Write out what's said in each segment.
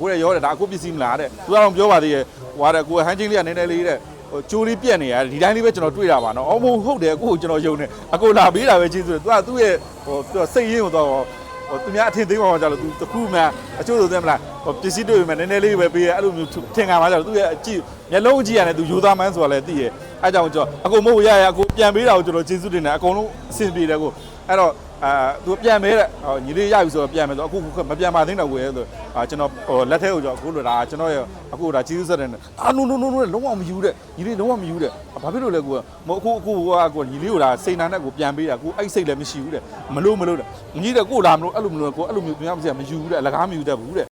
ကိုရရောတယ်ဒါအခုပစ္စည်းမလားတဲ့သူကတော့ပြောပါသေးရဲ့ဟွာတဲ့ကိုဟန်ချင်းလေးကနည်းနည်းလေးတဲ့ဟိုကျိုးလေးပြက်နေရတယ်ဒီတိုင်းလေးပဲကျွန်တော်တွေ့တာပါနော်အော်မဟုတ်တယ်ကိုကိုကျွန်တော်ယုံတယ်အကိုလာပေးတာပဲကျေးဇူးတယ်သူကသူ့ရဲ့ဟိုသူကစိတ်ရင်းကိုတော့ဟိုသူများအထင်သေးပါအောင်ကြလို့သူတခုမှအချို့ဆိုသမ်းမလားဟိုပစ္စည်းတွေ့ပေမဲ့နည်းနည်းလေးပဲပေးရအဲ့လိုမျိုးထင်ခံပါကြလို့သူရဲ့အကြည့်မျက်လုံးအကြည့်ရတယ်သူယူသားမှန်းဆိုတာလည်းသိရဲ့အဲကြောင့်ကျွန်တော်အကိုမဟုတ်ရရအကိုပြန်ပေးတာကိုကျွန်တော်ကျေးဇူးတင်တယ်အကုန်လုံးအဆင်ပြေတယ်ကိုအဲ့တော့ အာသူပြန်မဲတဲ့ဟိုညီလေးရပြီဆိုတော့ပြန်မယ်ဆိုအခုမပြန်ပါသေးတော့ကိုရဲ့ဆိုအာကျွန်တော်ဟိုလက်ထဲကိုကျွန်တော်အခုလိုဒါကျွန်တော်ရဲ့အခုဒါကျေးဇူးဆက်တယ်အာနိုနိုနိုနိုလုံးဝမယူတဲ့ညီလေးလုံးဝမယူတဲ့ဘာဖြစ်လို့လဲကိုကမအခုအခုကကိုညီလေးကိုဒါစိန်နာနဲ့ကိုပြန်ပေးတာကိုအဲ့စိတ်လည်းမရှိဘူးတဲ့မလို့မလို့တဲ့ညီတဲ့ကိုလာမလို့အဲ့လိုမလို့ကိုအဲ့လိုမျိုးပြန်မစရာမယူဘူးတဲ့အလကားမယူတတ်ဘူးတဲ့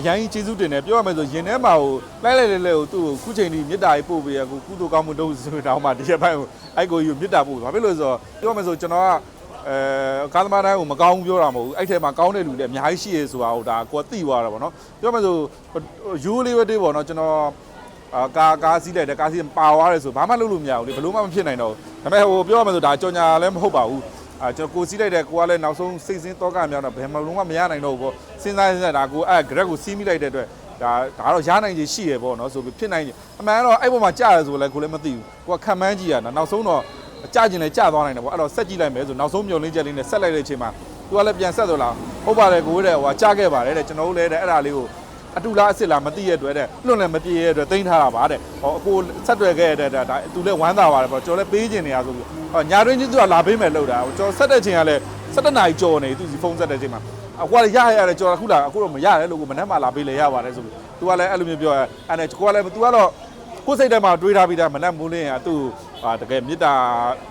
အရင်ကြီးကျေးဇူးတင်တယ်ပြောရမယ်ဆိုရင်ထဲမှာဟိုလိုက်လိုက်လဲလဲဟိုသူ့ကိုခုချိန်ဒီမေတ္တာကြီးပို့ပေးရကိုကုသိုလ်ကောင်းမှုတုံးဆိုတော့မှဒီရက်ပိုင်းဟိုအဲ့ကိုယူမေတ္တာပို့ဘာဖြစ်လို့လဲဆိုတော့ပြောရမယ်ဆိုကျွန်တော်ကအဲကာသမားတိုင်းကိုမကောင်းဘူးပြောတာမဟုတ်ဘူးအဲ့ထဲမှာကောင်းတဲ့လူတွေအများကြီးရှိရဲဆိုတာဟိုဒါကိုယ်သိသွားတာပေါ့နော်ပြောမယ်ဆိုယူလေးဝတ်သေးပေါ့နော်ကျွန်တော်အာကာကားစီးလိုက်တယ်ကားစီးပါသွားတယ်ဆိုဘာမှလုပ်လို့မရဘူးလေဘယ်လို့မှမဖြစ်နိုင်တော့ဘူးဒါပေမဲ့ဟိုပြောရမယ်ဆိုဒါကြော်ညာလည်းမဟုတ်ပါဘူး အာကျွန်တော်ကိုစီးလိုက်တယ်ကိုကလည်းနောက်ဆုံးစိတ်စင်းတော့ကမြောက်တော့ဘယ်မှလုံးဝမရနိုင်တော့ဘူးပေါ့စဉ်းစားစဉ်းစားဒါကိုအဲ့ grad ကိုစီးမိလိုက်တဲ့အတွက်ဒါဒါတော့ရနိုင်ကြီးရှိရပေါ့နော်ဆိုပြီးဖြစ်နိုင်ကြီးအမှန်တော့အဲ့ပေါ်မှာကြာတယ်ဆိုလည်းကိုလည်းမသိဘူးကိုကခံမှန်းကြည့်ရတာနောက်ဆုံးတော့ကြာကျင်လည်းကြာသွားနိုင်တယ်ပေါ့အဲ့တော့ဆက်ကြည့်လိုက်မယ်ဆိုနောက်ဆုံးမျောလင်းချက်လေးနဲ့ဆက်လိုက်တဲ့အချိန်မှာသူကလည်းပြန်ဆက်သွားလားဟုတ်ပါတယ်ကိုတဲ့ဟိုကြာခဲ့ပါတယ်တဲ့ကျွန်တော်တို့လည်းတဲ့အဲ့ဒါလေးကို အတူလားအစ်စ်လားမသိရတဲ့အတွက်တဲ့လွတ်လည်းမပြေရတဲ့အတွက်တင်ထားတာပါတဲ့ဟောအခုဆက်တွေ့ခဲ့တဲ့ဒါသူလည်းဝမ်းသာပါတယ်ပေါ့ကျွန်တော်လည်းပေးခြင်းနေရဆိုပြီးဟောညာတွင်းချင်းသူကလာပေးမယ်လို့တာကျွန်တော်ဆက်တဲ့ချိန်ကလည်း17နာရီကြော်နေသူစီဖုန်းဆက်တဲ့ချိန်မှာအခုကလည်းရရတယ်ကျွန်တော်အခုလာအခုတော့မရတယ်လို့ကိုမနှက်မှလာပေးလေရပါတယ်ဆိုပြီးသူကလည်းအဲ့လိုမျိုးပြောရဲအဲ့နဲ့ကိုကလည်းသူကတော့ကိုယ်စိတ်ထဲမှာတွေးထားပြီးသားမနှက်မိုးလင်းရသူ့ဟာတကယ်မေတ္တာ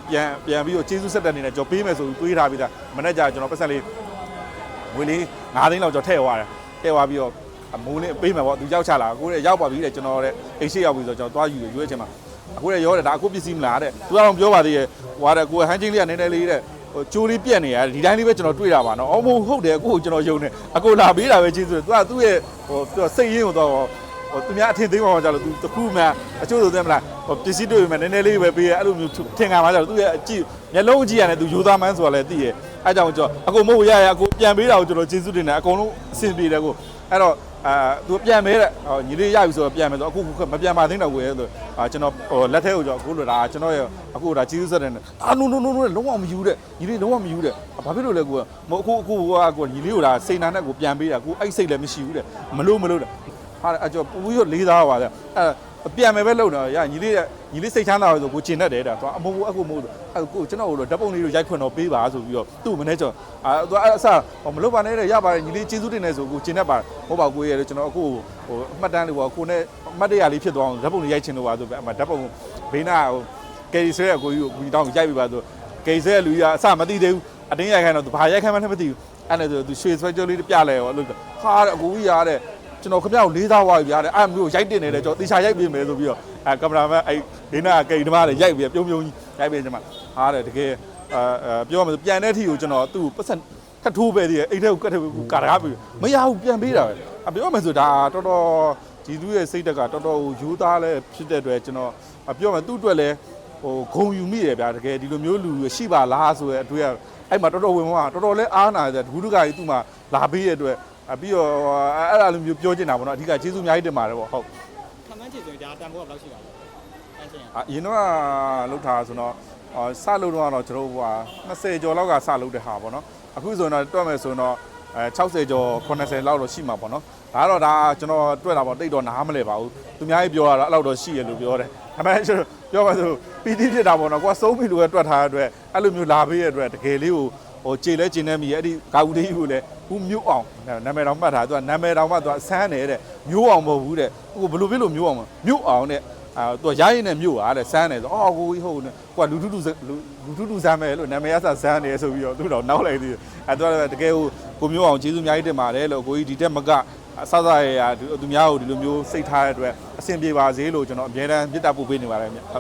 ပြန်ပြန်ပြီးတော့ကျေးဇူးဆက်တဲ့အနေနဲ့ကျွန်တော်ပေးမယ်ဆိုပြီးတွေးထားပြီးသားမနှက်ကြကျွန်တော်ပတ်ဆက်လေးငွေလေး9သိန်းလောက်ကျွန်တော်ထည့်သွားတယ်ထည့်သွားပြီးတော့ အမိုးလေးပေးမယ်ပေါ့သူရောက်ချလာကိုယ်ရောက်ပါပြီတဲ့ကျွန်တော်တဲ့အိတ်ရှိရောက်ပြီဆိုတော့ကျွန်တော်သွားယူရွေးအချိန်မှာအခုလည်းရောတယ်ဒါအခုပစ္စည်းမလားတဲ့သူကတော့ပြောပါသေးရဲ့ဟွာတဲ့ကိုဟန်ချင်းလေးကနည်းနည်းလေးတဲ့ဟိုကျိုးလေးပြက်နေရတယ်ဒီတိုင်းလေးပဲကျွန်တော်တွေ့တာပါနော်အော်မဟုတ်တယ်ကိုကိုကျွန်တော်ယုံတယ်အကိုလာပေးတာပဲကျေးဇူးတယ်သူကသူ့ရဲ့ဟိုသူကစိတ်ရင်းကိုတော့ဟိုသူများအထင်သေးပါအောင်ကြလို့သူတခုမှအချို့ဆိုသမ်းမလားဟိုပစ္စည်းတွေ့ပေမဲ့နည်းနည်းလေးပဲပေးရအဲ့လိုမျိုးထင်ခံပါကြလို့သူရဲ့အကြည့်မျက်လုံးအကြည့်ရတယ်သူယူသားမှန်းဆိုတာလည်းသိရဲ့အဲကြောင့်ကျွန်တော်အကိုမဟုတ်ရရအကိုပြန်ပေးတာကိုကျွန်တော်ကျေးဇူးတင်တယ်အကုန်လုံးအဆင်ပြေတယ်ကိုအဲ့တော့ အာသူပြန်မဲတဲ့ဟိုညီလေးရပြီဆိုတော့ပြန်မယ်ဆိုအခုမပြန်ပါသေးတော့ကိုရဲ့ဆိုအာကျွန်တော်ဟိုလက်ထဲကိုကျွန်တော်အခုလိုဒါကျွန်တော်ရဲ့အခုဒါကျေးဇူးဆက်တယ်အာနိုနိုနိုနိုလုံးဝမယူတဲ့ညီလေးလုံးဝမယူတဲ့ဘာဖြစ်လို့လဲကိုကမအခုအခုကကိုညီလေးကိုဒါစိန်နာနဲ့ကိုပြန်ပေးတာကိုအဲ့စိတ်လည်းမရှိဘူးတဲ့မလို့မလို့တဲ့ဟာအကျော်ပူပြီးတော့လေးသားပါတဲ့အဲပြန်မယ်ပဲလုပ်တော့ရညီလေးညီလေးစိတ်ချမ်းသာဆိုကိုကျင်တတ်တယ်ဒါသူအမိုးအခုမို့အဲကိုကျွန်တော်တို့ဓာတ်ပုံလေးတို့ရိုက်ခွင့်တော့ပေးပါဆိုပြီးတော့သူ့မနေ့ကျော်အာသူအဆမလို့ပါနဲ့ရပါတယ်ညီလေးကျေးဇူးတင်နေဆိုကိုကျင်တတ်ပါဟုတ်ပါကိုရဲ့ကျွန်တော်အခုဟိုအမှတ်တမ်းလေးပေါ့ကိုနဲ့အမှတ်တရလေးဖြစ်သွားအောင်ဓာတ်ပုံလေးရိုက်ချင်လို့ပါဆိုပြီးအမှဓာတ်ပုံဘေးနာဟိုကယ်ရီဆွဲကိုကြီးကိုတောင်းရိုက်ပြီးပါဆိုကယ်ရီဆွဲလူကြီးကအဆမသိသေးဘူးအတင်းရိုက်ခိုင်းတော့သူဘာရိုက်ခိုင်းမှလည်းမသိဘူးအဲ့နဲ့ဆိုသူရွှေဆွဲကြိုးလေးပြလဲရောလို့ဟာတဲ့အကူကြီးရတဲ့ ကျွန်တော်ခမရကိုလေးသားဝါပြီဗျာတဲ့အဲ့မျိုးရိုက်တင်နေတယ်ကျွန်တော်တေချာရိုက်ပြင်မယ်ဆိုပြီးတော့အဲကင်မရာမန်အဲ့ဒေနာကိတ်ဓမ္မတွေရိုက်ပြီးပြုံးပြုံးကြီးရိုက်ပြီးကျွန်မဟာတဲ့တကယ်အဲပြောမှဆိုပြန်တဲ့အထီကိုကျွန်တော်သူ့ပတ်စံထပ်ထိုးပဲသေးတယ်အိတ်ထဲကိုကတ်ထဲကိုကာရကားပြီးမရဘူးပြန်ပေးတာပဲအပြောမှဆိုဒါတော်တော်ဂျီသူရဲ့စိတ်တက်ကတော်တော်ယူသားလဲဖြစ်တဲ့အတွက်ကျွန်တော်ပြောမှသူ့အတွက်လဲဟိုဂုံယူမိတယ်ဗျာတကယ်ဒီလိုမျိုးလူရှိပါလားဆိုရဲအတွေ့အဲ့မှာတော်တော်ဝင်မှာတော်တော်လဲအားနာတယ်ဒူးဒုကကြီးသူ့မှာလာပေးတဲ့အတွက် ပြီးတော့အဲ့ဒါလိုမျိုးပြောချင်တာပေါ့နော်အဓိကကျေးဇူးအများကြီးတင်ပါတယ်ပေါ့ဟုတ်ခံမှန်းချင်ဆိုရင်ဒါတန်ဖိုးကဘယ်လောက်ရှိပါလဲ။အဲ့ချင်းအရင်တော့လောက်ထားဆိုတော့အော်စလုပ်တော့တော့ကျွန်တော်ဟိုဟာ20ကျော်လောက်ကစလုပ်တဲ့ဟာပေါ့နော်အခုဆိုရင်တော့တွက်မယ်ဆိုရင်တော့ အဲ60ကျော်80လောက်တော့ရှိမှာပေါ့နော်ဒါကတော့ဒါကျွန်တော်တွက်တာပေါ့တိတ်တော့နားမလဲပါဘူးသူများကြီးပြောရတာအဲ့လောက်တော့ရှိရလို့ပြောတယ်ဒါပေမဲ့ကျွန်တော်ပြောမှဆိုပီတိဖြစ်တာပေါ့နော်ကိုကစုံးပြီလို့ပဲတွက်ထားတဲ့အတွက်အဲ့လိုမျိုးလာပေးရတဲ့အတွက်တကယ်လေးကိုဟိုခြေလဲခြေနေမိအဲ့ဒီကာဝူလေးကိုလည်းဘူးမြို့အောင်နာမည်တော်မှတ်ထားသူကနာမည်တော်မှသူကဆန်းနေတဲ့မြို့အောင်မဟုတ်ဘူးတဲ့ဟိုဘယ်လိုဖြစ်လို့မြို့အောင်မမြို့အောင်တဲ့ အာသူကရရင်နဲ့မြို့อ่ะတဲ့စမ်းတယ်ဆိုအော်ကိုကြီးဟုတ်နေကိုကလူထုလူလူထုလူစမ်းမယ်လို့နာမည်အဆစမ်းတယ်ဆိုပြီးတော့သူတော့နောက်လိုက်သေးတယ်အဲသူကတကယ်ကိုကိုမျိုးအောင်ကျေးဇူးအများကြီးတင်ပါတယ်လို့ကိုကြီးဒီတက်မကအဆဆရရသူများကိုဒီလိုမျိုးစိတ်ထားတဲ့အတွက်အဆင်ပြေပါစေလို့ကျွန်တော်အမြဲတမ်းမေတ္တာပို့ပေးနေပါတယ်မြတ်ဟုတ်